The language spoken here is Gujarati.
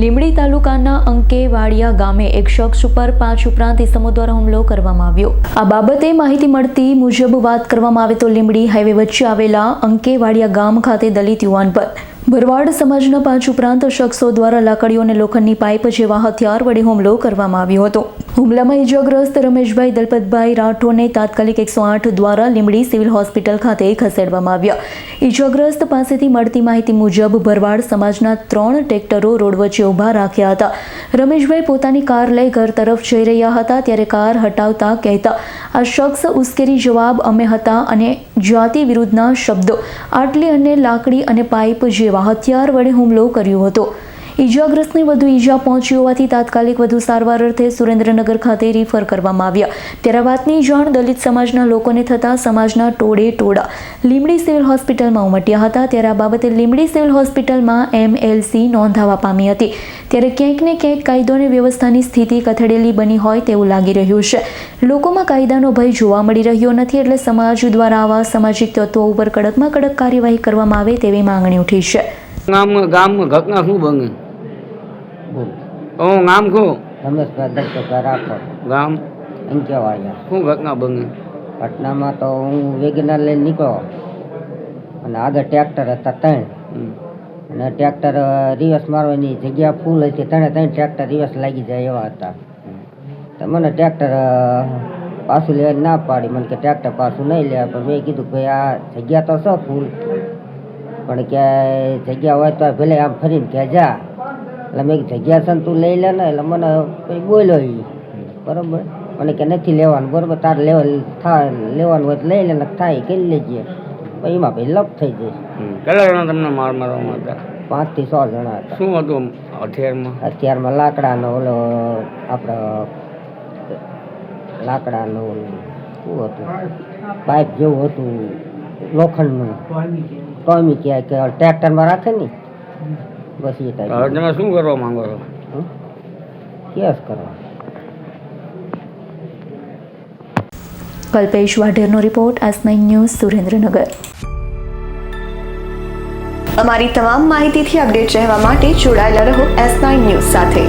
લીંબડી તાલુકાના અંકેવાડિયા ગામે એક શખ્સ ઉપર પાંચ ઉપરાંત ઇસમો દ્વારા હુમલો કરવામાં આવ્યો. આ બાબતે માહિતી મળતી મુજબ વાત કરવામાં આવે તો લીંબડી હાઈવે વચ્ચે આવેલા અંકેવાડિયા ગામ ખાતે દલિત યુવાન પર. ભરવાડ સમાજના પાંચ ઉપરાંત શખ્સો દ્વારા લાકડીઓ અને લોખંડની પાઇપ જેવા હથિયાર વડે હુમલો કરવામાં આવ્યો હતો. હુમલામાં ઇજાગ્રસ્ત રમેશભાઈ દલપતભાઈ રાઠોડને તાત્કાલિક એકસો આઠ દ્વારા લીંબડી સિવિલ હોસ્પિટલ ખાતે ખસેડવામાં આવ્યા. ઇજાગ્રસ્ત પાસેથી મળતી માહિતી મુજબ ભરવાડ સમાજના ત્રણ ટ્રેક્ટરો રોડ વચ્ચે ઊભા રાખ્યા હતા. રમેશભાઈ પોતાની કાર લઈ ઘર તરફ જઈ રહ્યા હતા, ત્યારે કાર હટાવતા કહેતા, આ શખ્સ ઉશ્કેરી જવાબ અમે હતા અને જાતિ વિરુદ્ધના શબ્દો, આટલી અને લાકડી અને પાઇપ જેવા હથિયાર વડે હુમલો કર્યો હતો. ઈજાગ્રસ્તને વધુ ઈજા પહોંચી હોવાથી તાત્કાલિક વધુ સારવાર અર્થે સુરેન્દ્રનગર ખાતે રિફર કરવામાં આવ્યા. ત્યારે વાતની જાણ દલિત સમાજના લોકોને થતાં સમાજના ટોળે ટોળા. લીમડી સિવિલ હોસ્પિટલમાં ઉમટ્યા હતા ત્યારે આ બાબતે લીંબડી સિવિલ હોસ્પિટલમાં એમએલસી નોંધાવા પામી હતી. ત્યારે ક્યાંક ને ક્યાંક કાયદો અને વ્યવસ્થાની સ્થિતિ કથળેલી બની હોય તેવું લાગી રહ્યું છે. લોકોમાં કાયદાનો ભય જોવા મળી રહ્યો નથી એટલે સમાજ દ્વારા આવા સામાજિક તત્વો ઉપર કડકમાં કડક કાર્યવાહી કરવામાં આવે તેવી માંગણી ઉઠી છે. ગામ ગામ, ઘટના શું બને? ઓ ગામ શું રમેશભાઈ દત્તભાઈ રાઠોડ ગામ? અંકેવાળિયા શું ઘટના બની? પટનામાં તો હું વેગનાર લઈને નીકળ્યો અને આગળ ટ્રેક્ટર હતા ત્રણ. અને ટ્રેક્ટર રિવર્સ મારવાની જગ્યા ફૂલ હતી. ત્રણે ત્રણ ટ્રેક્ટર રિવર્સ લાગી જાય એવા હતા. તો મને ટ્રેક્ટર પાછું લેવા ના પાડી. મને કે ટ્રેક્ટર પાછું નહીં લે પણ મેં કીધું કે ભાઈ આ જગ્યા તો છે ફૂલ પણ ક્યાંય જગ્યા હોય તો ભલે આમ ફરીને ક્યાં જા. એટલે મેં જગ્યા છે તું લઈ લે ને. એટલે મને પછી બોલ્યો એ બરાબર? મને કે નથી લેવાનું. બરાબર તારે લેવા થાય લેવાનું હોય લઈ લે ને થાય કરી લેજે? પછી એમાં ભાઈ લપ થઈ જાય. કેટલા જણા તમને માર મારવામાં હતા? પાંચથી સો જણા હતા. શું હતું હથિયારમાં? અત્યારમાં લાકડાનો ઓલો આપણો લાકડાનો ઓલું શું હતું? પાઇપ જેવું હતું લોખંડનું. ટોમી કહેવાય કે ટ્રેક્ટરમાં રાખે ને? બસ એ હવે તમે શું કરવા માંગો છો? કેસ કરવા. Kalpesh વાઢેરનો report S nine news Surendranagar. અમારી તમામ માહિતીથી અપડેટ રહેવા માટે જોડાયેલા રહો એસ નાઇન ન્યૂઝ સાથે.